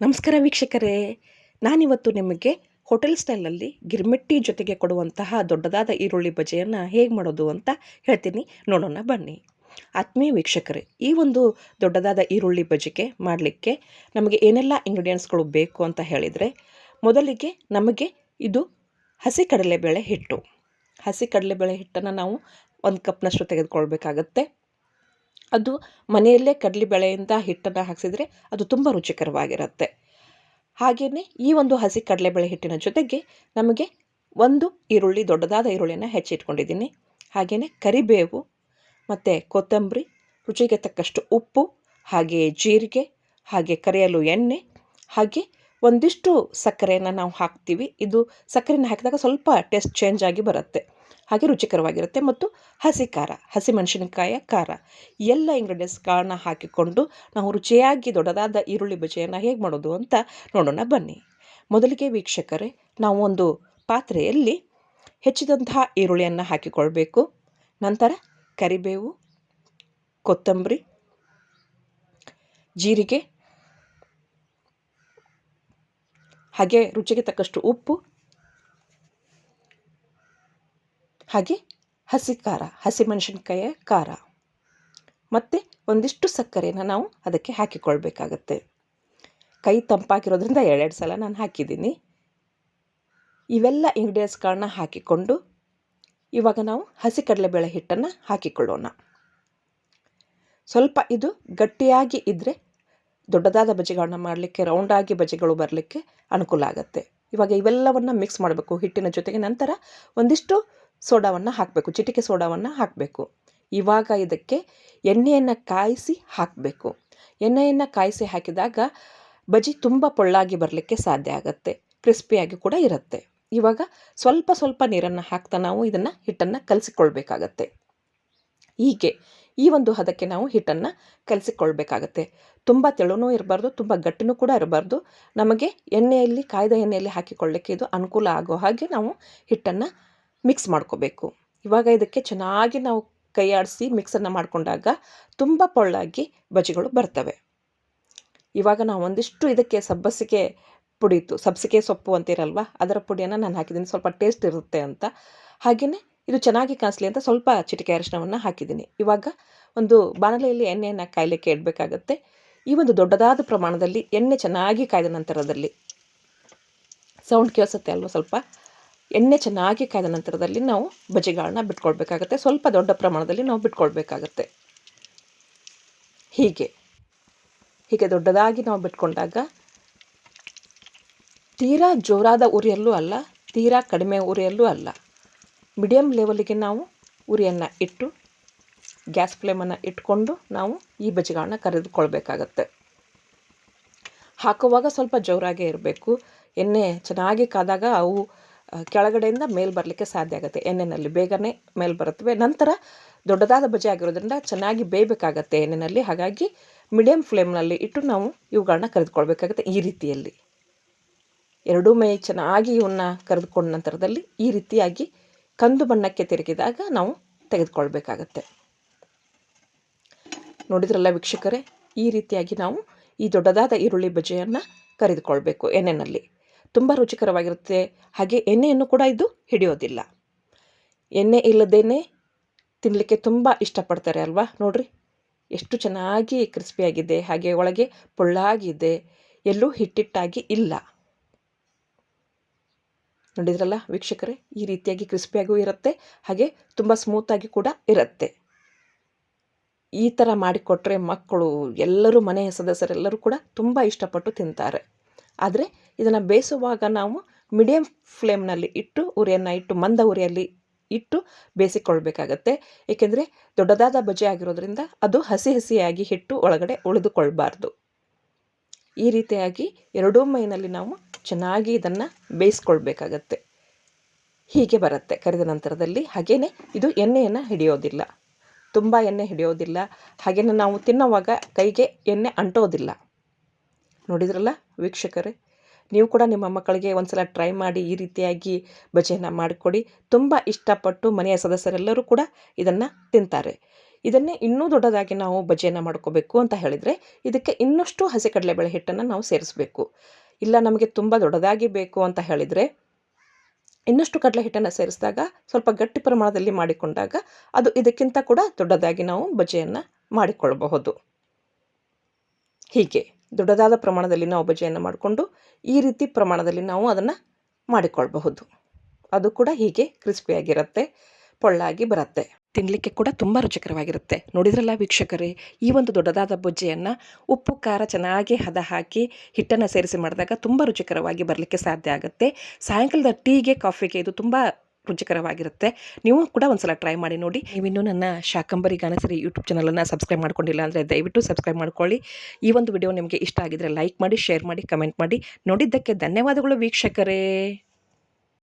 ನಮಸ್ಕಾರ ವೀಕ್ಷಕರೇ. ನಾನಿವತ್ತು ನಿಮಗೆ ಹೋಟೆಲ್ ಸ್ಟೈಲಲ್ಲಿ ಗಿರ್ಮಿಟ್ಟಿ ಜೊತೆಗೆ ಕೊಡುವಂತಹ ದೊಡ್ಡದಾದ ಈರುಳ್ಳಿ ಬಜೆಯನ್ನು ಹೇಗೆ ಮಾಡೋದು ಅಂತ ಹೇಳ್ತೀನಿ. ನೋಡೋಣ ಬನ್ನಿ. ಆತ್ಮೀಯ ವೀಕ್ಷಕರೇ, ಈ ಒಂದು ದೊಡ್ಡದಾದ ಈರುಳ್ಳಿ ಬಜಿಗೆ ಮಾಡಲಿಕ್ಕೆ ನಮಗೆ ಏನೆಲ್ಲ ಇಂಗ್ರೀಡಿಯೆಂಟ್ಸ್ಗಳು ಬೇಕು ಅಂತ ಹೇಳಿದರೆ, ಮೊದಲಿಗೆ ನಮಗೆ ಇದು ಹಸಿ ಕಡಲೆಬೇಳೆ ಹಿಟ್ಟು. ಹಸಿ ಕಡಲೆಬೇಳೆ ಹಿಟ್ಟನ್ನು ನಾವು ಒಂದು ಕಪ್ನಷ್ಟು ತೆಗೆದುಕೊಳ್ಬೇಕಾಗತ್ತೆ. ಅದು ಮನೆಯಲ್ಲೇ ಕಡಲೆಬೇಳೆಯಿಂದ ಹಿಟ್ಟನ್ನು ಹಾಕಿಸಿದ್ರೆ ಅದು ತುಂಬ ರುಚಿಕರವಾಗಿರುತ್ತೆ. ಹಾಗೆಯೇ ಈ ಒಂದು ಹಸಿ ಕಡಲೆಬೇಳೆ ಹಿಟ್ಟಿನ ಜೊತೆಗೆ ನಮಗೆ ಒಂದು ಈರುಳ್ಳಿ, ದೊಡ್ಡದಾದ ಈರುಳ್ಳಿಯನ್ನು ಹೆಚ್ಚಿಟ್ಕೊಂಡಿದ್ದೀನಿ. ಹಾಗೆಯೇ ಕರಿಬೇವು ಮತ್ತು ಕೊತ್ತಂಬರಿ, ರುಚಿಗೆ ತಕ್ಕಷ್ಟು ಉಪ್ಪು ಹಾಗೆಯೇ ಜೀರಿಗೆ, ಹಾಗೆ ಕರಿಯಲು ಎಣ್ಣೆ, ಹಾಗೆ ಒಂದಿಷ್ಟು ಸಕ್ಕರೆಯನ್ನು ನಾವು ಹಾಕ್ತೀವಿ. ಇದು ಸಕ್ಕರೆನ ಹಾಕಿದಾಗ ಸ್ವಲ್ಪ ಟೇಸ್ಟ್ ಚೇಂಜ್ ಆಗಿ ಬರುತ್ತೆ. ಹಾಗೆ ರುಚಿಕರವಾಗಿರುತ್ತೆ. ಮತ್ತು ಹಸಿ ಖಾರ, ಹಸಿ ಮೆಣಸಿನಕಾಯಿಯ ಖಾರ ಎಲ್ಲ ಇಂಗ್ರೀಡಿಯೆಂಟ್ಸ್ಗಳನ್ನ ಹಾಕಿಕೊಂಡು ನಾವು ರುಚಿಯಾಗಿ ದೊಡ್ಡದಾದ ಈರುಳ್ಳಿ ಬಜೆಯನ್ನು ಹೇಗೆ ಮಾಡೋದು ಅಂತ ನೋಡೋಣ ಬನ್ನಿ. ಮೊದಲಿಗೆ ವೀಕ್ಷಕರೇ, ನಾವು ಒಂದು ಪಾತ್ರೆಯಲ್ಲಿ ಹೆಚ್ಚಿದಂತಹ ಈರುಳ್ಳಿಯನ್ನು ಹಾಕಿಕೊಳ್ಬೇಕು. ನಂತರ ಕರಿಬೇವು, ಕೊತ್ತಂಬರಿ, ಜೀರಿಗೆ, ಹಾಗೆ ರುಚಿಗೆ ತಕ್ಕಷ್ಟು ಉಪ್ಪು ಹಾಗೆ ಹಸಿ ಖಾರ ಹಸಿಮೆಣಸಿನ್ಕಾಯಿಯ ಖಾರ. ಮತ್ತು ಒಂದಿಷ್ಟು ಸಕ್ಕರೆನ ನಾವು ಅದಕ್ಕೆ ಹಾಕಿಕೊಳ್ಬೇಕಾಗತ್ತೆ. ಕೈ ತಂಪಾಗಿರೋದ್ರಿಂದ ಎರಡೆರಡು ಸಲ ನಾನು ಹಾಕಿದ್ದೀನಿ. ಇವೆಲ್ಲ ಇಂಗ್ರೀಡಿಯೆಂಟ್ಸ್ಗಳನ್ನ ಹಾಕಿಕೊಂಡು ಇವಾಗ ನಾವು ಹಸಿ ಕಡಲೆಬೇಳೆ ಹಿಟ್ಟನ್ನು ಹಾಕಿಕೊಳ್ಳೋಣ. ಸ್ವಲ್ಪ ಇದು ಗಟ್ಟಿಯಾಗಿ ಇದ್ದರೆ ದೊಡ್ಡದಾದ ಬಜೆಗಳನ್ನ ಮಾಡಲಿಕ್ಕೆ ರೌಂಡಾಗಿ ಬಜೆಗಳು ಬರಲಿಕ್ಕೆ ಅನುಕೂಲ ಆಗುತ್ತೆ. ಇವಾಗ ಇವೆಲ್ಲವನ್ನು ಮಿಕ್ಸ್ ಮಾಡಬೇಕು ಹಿಟ್ಟಿನ ಜೊತೆಗೆ. ನಂತರ ಒಂದಿಷ್ಟು ಸೋಡಾವನ್ನು ಹಾಕಬೇಕು, ಚಿಟಿಕೆ ಸೋಡಾವನ್ನು ಹಾಕಬೇಕು. ಇವಾಗ ಇದಕ್ಕೆ ಎಣ್ಣೆಯನ್ನು ಕಾಯಿಸಿ ಹಾಕಬೇಕು. ಎಣ್ಣೆಯನ್ನು ಕಾಯಿಸಿ ಹಾಕಿದಾಗ ಬಜ್ಜಿ ತುಂಬ ಪೊಳ್ಳಾಗಿ ಬರಲಿಕ್ಕೆ ಸಾಧ್ಯ ಆಗುತ್ತೆ, ಕ್ರಿಸ್ಪಿಯಾಗಿ ಕೂಡ ಇರುತ್ತೆ. ಇವಾಗ ಸ್ವಲ್ಪ ಸ್ವಲ್ಪ ನೀರನ್ನು ಹಾಕ್ತಾ ನಾವು ಇದನ್ನು ಹಿಟ್ಟನ್ನು ಕಲಸಿಕೊಳ್ಬೇಕಾಗತ್ತೆ. ಹೀಗೆ ಈ ಒಂದು ಹದಕ್ಕೆ ನಾವು ಹಿಟ್ಟನ್ನು ಕಲಸಿಕೊಳ್ಬೇಕಾಗತ್ತೆ. ತುಂಬ ತೆಳುನೂ ಇರಬಾರ್ದು, ತುಂಬ ಗಟ್ಟಿನೂ ಕೂಡ ಇರಬಾರ್ದು. ನಮಗೆ ಎಣ್ಣೆಯಲ್ಲಿ, ಕಾಯ್ದ ಎಣ್ಣೆಯಲ್ಲಿ ಹಾಕಿಕೊಳ್ಳಿಕ್ಕೆ ಇದು ಅನುಕೂಲ ಆಗೋ ಹಾಗೆ ನಾವು ಹಿಟ್ಟನ್ನು ಮಿಕ್ಸ್ ಮಾಡ್ಕೋಬೇಕು. ಇವಾಗ ಇದಕ್ಕೆ ಚೆನ್ನಾಗಿ ನಾವು ಕೈಯಾಡಿಸಿ ಮಿಕ್ಸನ್ನು ಮಾಡಿಕೊಂಡಾಗ ತುಂಬ ಪೊಳ್ಳಾಗಿ ಬಜ್ಜಿಗಳು ಬರ್ತವೆ. ಇವಾಗ ನಾವು ಒಂದಿಷ್ಟು ಇದಕ್ಕೆ ಸಬ್ಬಸಿಗೆ ಪುಡಿತು ಸಬ್ಸಿಗೆ ಸೊಪ್ಪು ಅಂತೀರಲ್ವ, ಅದರ ಪುಡಿಯನ್ನು ನಾನು ಹಾಕಿದ್ದೀನಿ. ಸ್ವಲ್ಪ ಟೇಸ್ಟ್ ಇರುತ್ತೆ ಅಂತ. ಹಾಗೆಯೇ ಇದು ಚೆನ್ನಾಗಿ ಕಾಣಿಸ್ಲಿ ಅಂತ ಸ್ವಲ್ಪ ಚಿಟಿಕೆ ಅರಿಶಿನವನ್ನು ಹಾಕಿದ್ದೀನಿ. ಇವಾಗ ಒಂದು ಬಾಣಲೆಯಲ್ಲಿ ಎಣ್ಣೆಯನ್ನು ಕಾಯಲಿಕ್ಕೆ ಇಡಬೇಕಾಗತ್ತೆ. ಈ ಒಂದು ದೊಡ್ಡದಾದ ಪ್ರಮಾಣದಲ್ಲಿ ಎಣ್ಣೆ ಚೆನ್ನಾಗಿ ಕಾಯ್ದ ನಂತರದಲ್ಲಿ. ಸೌಂಡ್ ಕೇಳಿಸುತ್ತೆ ಅಲ್ವ ಸ್ವಲ್ಪ? ಎಣ್ಣೆ ಚೆನ್ನಾಗಿ ಕಾಯ್ದ ನಂತರದಲ್ಲಿ ನಾವು ಬಜ್ಜಿಗಳನ್ನ ಬಿಟ್ಕೊಳ್ಬೇಕಾಗತ್ತೆ ಸ್ವಲ್ಪ ದೊಡ್ಡ ಪ್ರಮಾಣದಲ್ಲಿ ನಾವು ಬಿಟ್ಕೊಳ್ಬೇಕಾಗತ್ತೆ ಹೀಗೆ. ಹೀಗೆ ದೊಡ್ಡದಾಗಿ ನಾವು ಬಿಟ್ಕೊಂಡಾಗ ತೀರಾ ಜೋರಾದ ಉರಿಯಲ್ಲೂ ಅಲ್ಲ, ತೀರಾ ಕಡಿಮೆ ಉರಿಯಲ್ಲೂ ಅಲ್ಲ. ಮೀಡಿಯಮ್ ಲೆವೆಲಿಗೆ ನಾವು ಉರಿಯನ್ನು ಇಟ್ಟು, ಗ್ಯಾಸ್ ಫ್ಲೇಮನ್ನು ಇಟ್ಕೊಂಡು ನಾವು ಈ ಬಜ್ಜಿಗಳನ್ನ ಕರೆದುಕೊಳ್ಬೇಕಾಗತ್ತೆ. ಹಾಕುವಾಗ ಸ್ವಲ್ಪ ಜೋರಾಗೇ ಇರಬೇಕು. ಎಣ್ಣೆ ಚೆನ್ನಾಗಿ ಕಾದಾಗ ಅವು ಕೆಳಗಡೆಯಿಂದ ಮೇಲೆ ಬರಲಿಕ್ಕೆ ಸಾಧ್ಯ ಆಗುತ್ತೆ. ಎಣ್ಣೆನಲ್ಲಿ ಬೇಗನೆ ಮೇಲೆ ಬರುತ್ತವೆ. ನಂತರ ದೊಡ್ಡದಾದ ಬಜೆ ಆಗಿರೋದ್ರಿಂದ ಚೆನ್ನಾಗಿ ಬೇಯಬೇಕಾಗತ್ತೆ ಎಣ್ಣೆಯಲ್ಲಿ ಹಾಗಾಗಿ ಮೀಡಿಯಮ್ ಫ್ಲೇಮ್ನಲ್ಲಿ ಇಟ್ಟು ನಾವು ಇವುಗಳನ್ನ ಕರೆದುಕೊಳ್ಬೇಕಾಗುತ್ತೆ ಈ ರೀತಿಯಲ್ಲಿ. ಎರಡೂ ಮೈ ಚೆನ್ನಾಗಿ ಇವನ್ನ ಕರೆದುಕೊಂಡ ನಂತರದಲ್ಲಿ ಈ ರೀತಿಯಾಗಿ ಕಂದು ಬಣ್ಣಕ್ಕೆ ತಿರುಗಿದಾಗ ನಾವು ತೆಗೆದುಕೊಳ್ಬೇಕಾಗತ್ತೆ. ನೋಡಿದ್ರಲ್ಲ ವೀಕ್ಷಕರೇ, ಈ ರೀತಿಯಾಗಿ ನಾವು ಈ ದೊಡ್ಡದಾದ ಈರುಳ್ಳಿ ಬಜೆಯನ್ನು ಕರೆದುಕೊಳ್ಬೇಕು ಎಣ್ಣೆಯಲ್ಲಿ ತುಂಬ ರುಚಿಕರವಾಗಿರುತ್ತೆ. ಹಾಗೆ ಎಣ್ಣೆಯನ್ನು ಕೂಡ ಇದು ಹಿಡಿಯೋದಿಲ್ಲ. ಎಣ್ಣೆ ಇಲ್ಲದೇ ತಿನ್ನಲಿಕ್ಕೆ ತುಂಬ ಇಷ್ಟಪಡ್ತಾರೆ ಅಲ್ವಾ? ನೋಡಿರಿ, ಎಷ್ಟು ಚೆನ್ನಾಗಿ ಕ್ರಿಸ್ಪಿಯಾಗಿದೆ ಹಾಗೆ ಒಳಗೆ ಪೊಳ್ಳಾಗಿದೆ. ಎಲ್ಲೂ ಹಿಟ್ಟಿಟ್ಟಾಗಿ ಇಲ್ಲ. ನೋಡಿದ್ರಲ್ಲ ವೀಕ್ಷಕರೇ, ಈ ರೀತಿಯಾಗಿ ಕ್ರಿಸ್ಪಿಯಾಗೂ ಇರುತ್ತೆ, ಹಾಗೆ ತುಂಬ ಸ್ಮೂತಾಗಿ ಕೂಡ ಇರುತ್ತೆ. ಈ ಥರ ಮಾಡಿಕೊಟ್ರೆ ಮಕ್ಕಳು, ಎಲ್ಲರೂ ಮನೆಯ ಸದಸ್ಯರೆಲ್ಲರೂ ಕೂಡ ತುಂಬ ಇಷ್ಟಪಟ್ಟು ತಿಂತಾರೆ. ಆದರೆ ಇದನ್ನು ಬೇಯಿಸುವಾಗ ನಾವು ಮೀಡಿಯಮ್ ಫ್ಲೇಮ್ನಲ್ಲಿ ಇಟ್ಟು ಉರಿಯನ್ನು ಇಟ್ಟು ಮಂದ ಉರಿಯಲ್ಲಿ ಇಟ್ಟು ಬೇಯಿಸಿಕೊಳ್ಬೇಕಾಗತ್ತೆ. ಏಕೆಂದರೆ ದೊಡ್ಡದಾದ ಬಜೆ ಆಗಿರೋದ್ರಿಂದ ಅದು ಹಸಿ ಹಸಿಯಾಗಿ ಹಿಟ್ಟು ಒಳಗಡೆ ಉಳಿದುಕೊಳ್ಬಾರ್ದು. ಈ ರೀತಿಯಾಗಿ ಎರಡೂ ಮೈನಲ್ಲಿ ನಾವು ಚೆನ್ನಾಗಿ ಇದನ್ನು ಬೇಯಿಸ್ಕೊಳ್ಬೇಕಾಗತ್ತೆ. ಹೀಗೆ ಬರುತ್ತೆ. ಕರಿದ ನಂತರದಲ್ಲಿ ಹಾಗೆಯೇ ಇದು ಎಣ್ಣೆಯನ್ನು ಹಿಡಿಯೋದಿಲ್ಲ. ತುಂಬ ಎಣ್ಣೆ ಹಿಡಿಯೋದಿಲ್ಲ. ಹಾಗೆಯೇ ನಾವು ತಿನ್ನುವಾಗ ಕೈಗೆ ಎಣ್ಣೆ ಅಂಟೋದಿಲ್ಲ. ನೋಡಿದ್ರಲ್ಲ? ವೀಕ್ಷಕರೇ, ನೀವು ಕೂಡ ನಿಮ್ಮ ಮಕ್ಕಳಿಗೆ ಒಂದು ಸಲ ಟ್ರೈ ಮಾಡಿ ಈ ರೀತಿಯಾಗಿ ಬಜೆಯನ್ನು ಮಾಡಿಕೊಡಿ. ತುಂಬ ಇಷ್ಟಪಟ್ಟು ಮನೆಯ ಸದಸ್ಯರೆಲ್ಲರೂ ಕೂಡ ಇದನ್ನು ತಿಂತಾರೆ. ಇದನ್ನೇ ಇನ್ನೂ ದೊಡ್ಡದಾಗಿ ನಾವು ಬಜ್ಜಿಯನ್ನು ಮಾಡ್ಕೋಬೇಕು ಅಂತ ಹೇಳಿದರೆ, ಇದಕ್ಕೆ ಇನ್ನಷ್ಟು ಹಸಿ ಕಡಲೆಬೇಳೆ ಹಿಟ್ಟನ್ನು ನಾವು ಸೇರಿಸಬೇಕು. ಇಲ್ಲ, ನಮಗೆ ತುಂಬ ದೊಡ್ಡದಾಗಿ ಬೇಕು ಅಂತ ಹೇಳಿದರೆ, ಇನ್ನಷ್ಟು ಕಡಲೆ ಹಿಟ್ಟನ್ನು ಸೇರಿಸಿದಾಗ, ಸ್ವಲ್ಪ ಗಟ್ಟಿ ಪ್ರಮಾಣದಲ್ಲಿ ಮಾಡಿಕೊಂಡಾಗ, ಅದು ಇದಕ್ಕಿಂತ ಕೂಡ ದೊಡ್ಡದಾಗಿ ನಾವು ಬಜ್ಜಿಯನ್ನು ಮಾಡಿಕೊಳ್ಳಬಹುದು ಹೀಗೆ. ದೊಡ್ಡದಾದ ಪ್ರಮಾಣದಲ್ಲಿ ನಾವು ಬಜೆಯನ್ನು ಮಾಡಿಕೊಂಡು ಈ ರೀತಿ ಪ್ರಮಾಣದಲ್ಲಿ ನಾವು ಅದನ್ನು ಮಾಡಿಕೊಳ್ಳಬಹುದು ಅದು ಕೂಡ ಹೀಗೆ ಕ್ರಿಸ್ಪಿಯಾಗಿರುತ್ತೆ ಪೊಳ್ಳಾಗಿ ಬರುತ್ತೆ. ತಿನ್ನಲಿಕ್ಕೆ ಕೂಡ ತುಂಬ ರುಚಿಕರವಾಗಿರುತ್ತೆ. ನೋಡಿದ್ರಲ್ಲ ವೀಕ್ಷಕರೇ, ಈ ಒಂದು ದೊಡ್ಡದಾದ ಬೊಜ್ಜೆಯನ್ನು ಉಪ್ಪು, ಖಾರ ಚೆನ್ನಾಗಿ ಹದ ಹಾಕಿ ಹಿಟ್ಟನ್ನು ಸೇರಿಸಿ ಮಾಡಿದಾಗ ತುಂಬ ರುಚಿಕರವಾಗಿ ಬರಲಿಕ್ಕೆ ಸಾಧ್ಯ ಆಗುತ್ತೆ. ಸಾಯಂಕಾಲದ ಟೀಗೆ ಕಾಫಿಗೆ ಇದು ತುಂಬ ರುಚಿಕರವಾಗಿರುತ್ತೆ ನೀವು ಕೂಡ ಒಂದ್ಸಲ ಟ್ರೈ ಮಾಡಿ ನೋಡಿ. ನೀವಿನ್ನೂ ನನ್ನ ಶಾಕಂಬರಿ ಗಾನಸರಿ ಯೂಟ್ಯೂಬ್ ಚಾನಲನ್ನು ಸಬ್ಸ್ಕ್ರೈಬ್ ಮಾಡ್ಕೊಂಡಿಲ್ಲ ಅಂದರೆ ದಯವಿಟ್ಟು ಸಬ್ಸ್ಕ್ರೈಬ್ ಮಾಡ್ಕೊಳ್ಳಿ. ಈ ಒಂದು ವಿಡಿಯೋ ನಿಮಗೆ ಇಷ್ಟ ಆಗಿದ್ರೆ ಲೈಕ್ ಮಾಡಿ ಶೇರ್ ಮಾಡಿ ಕಮೆಂಟ್ ಮಾಡಿ. ನೋಡಿದ್ದಕ್ಕೆ ಧನ್ಯವಾದಗಳು ವೀಕ್ಷಕರೇ.